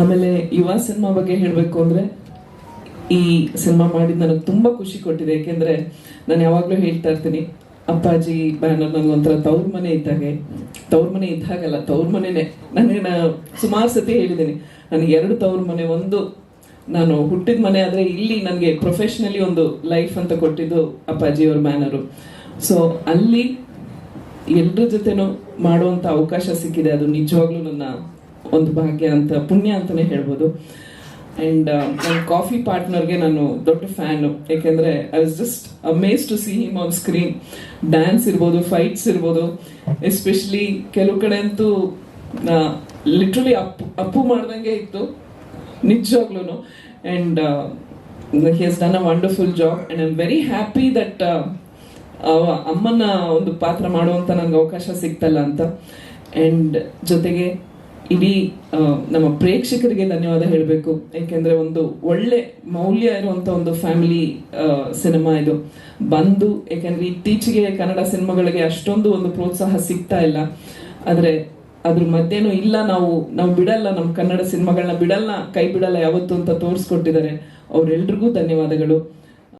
ಆಮೇಲೆ ಯುವ ಸಿನಿಮಾ ಬಗ್ಗೆ ಹೇಳಬೇಕು ಅಂದ್ರೆ ಈ ಸಿನಿಮಾ ಮಾಡಿದ ನನಗೆ ತುಂಬಾ ಖುಷಿ ಕೊಟ್ಟಿದೆ. ಯಾಕೆಂದ್ರೆ ನಾನು ಯಾವಾಗ್ಲೂ ಹೇಳ್ತಾ ಇರ್ತೀನಿ, ಅಪ್ಪಾಜಿ, ಬ್ಯಾನರ್ ನನಗೆ ಒಂಥರ ತವ್ರ ಮನೆ ಇದ್ದಾಗೆ ತವ್ರ ಮನೆ ಇದ್ದಾಗಲ್ಲ ತವ್ರ ಮನೆನೇ. ನನಗೆ ನಾ ಸುಮಾರು ಸತಿ ಹೇಳಿದ್ದೀನಿ ನನಗೆ ಎರಡು ತವ್ರ ಮನೆ, ಒಂದು ನಾನು ಹುಟ್ಟಿದ ಮನೆ ಆದ್ರೆ ಇಲ್ಲಿ ನನಗೆ ಪ್ರೊಫೆಷನಲಿ ಒಂದು ಲೈಫ್ ಅಂತ ಕೊಟ್ಟಿದ್ದು ಅಪ್ಪಾಜಿ ಅವ್ರ ಬ್ಯಾನರು. ಸೊ ಅಲ್ಲಿ ಎಲ್ರ ಜೊತೆನೂ ಮಾಡುವಂತ ಅವಕಾಶ ಸಿಕ್ಕಿದೆ. ಅದು ನಿಜವಾಗ್ಲೂ ನನ್ನ ಒಂದು ಭಾಗ್ಯ ಅಂತ, ಪುಣ್ಯ ಅಂತಾನೆ ಹೇಳ್ಬೋದು. ಅಂಡ್ ನನ್ನ ಕಾಫಿ ಪಾರ್ಟ್ನರ್ಗೆ ನಾನು ದೊಡ್ಡ ಫ್ಯಾನು ಯಾಕೆಂದ್ರೆ I was just amaze to see him on screen dance ಇರ್ಬೋದು ಫೈಟ್ಸ್ ಇರ್ಬೋದು. ಎಸ್ಪೆಷಲಿ ಕೆಲವು ಕಡೆ ಅಂತೂ ಲಿಟ್ರಲಿ ಅಪ್ಪು ಅಪ್ಪು ಮಾಡ್ದಂಗೆ ಇತ್ತು. ನಿಜವಾಗ್ಲೂ and he has done a wonderful job and I am very happy that ಅಮ್ಮನ ಒಂದು ಪಾತ್ರ ಮಾಡುವಂಥ ನನಗೆ ಅವಕಾಶ ಸಿಗ್ತಲ್ಲ ಅಂತ. ಅಂಡ್ ಜೊತೆಗೆ ಇಡೀ ನಮ್ಮ ಪ್ರೇಕ್ಷಕರಿಗೆ ಧನ್ಯವಾದ ಹೇಳಬೇಕು. ಯಾಕೆಂದ್ರೆ ಒಂದು ಒಳ್ಳೆ ಮೌಲ್ಯ ಇರುವಂತ ಒಂದು ಫ್ಯಾಮಿಲಿ ಸಿನಿಮಾ ಇದು. ಬಂದು, ಯಾಕೆಂದ್ರೆ ಇತ್ತೀಚೆಗೆ ಕನ್ನಡ ಸಿನಿಮಾಗಳಿಗೆ ಅಷ್ಟೊಂದು ಒಂದು ಪ್ರೋತ್ಸಾಹ ಸಿಗ್ತಾ ಇಲ್ಲ. ಆದ್ರೆ ಅದ್ರ ಮಧ್ಯೆನೂ ಇಲ್ಲ, ನಾವು ನಾವು ಬಿಡಲ್ಲ ನಮ್ಮ ಕನ್ನಡ ಸಿನಿಮಾಗಳನ್ನ ಬಿಡಲ್ಲ, ಕೈ ಬಿಡಲ್ಲ ಯಾವತ್ತು ಅಂತ ತೋರಿಸ್ಕೊಟ್ಟಿದ್ದಾರೆ. ಅವರೆಲ್ರಿಗೂ ಧನ್ಯವಾದಗಳು.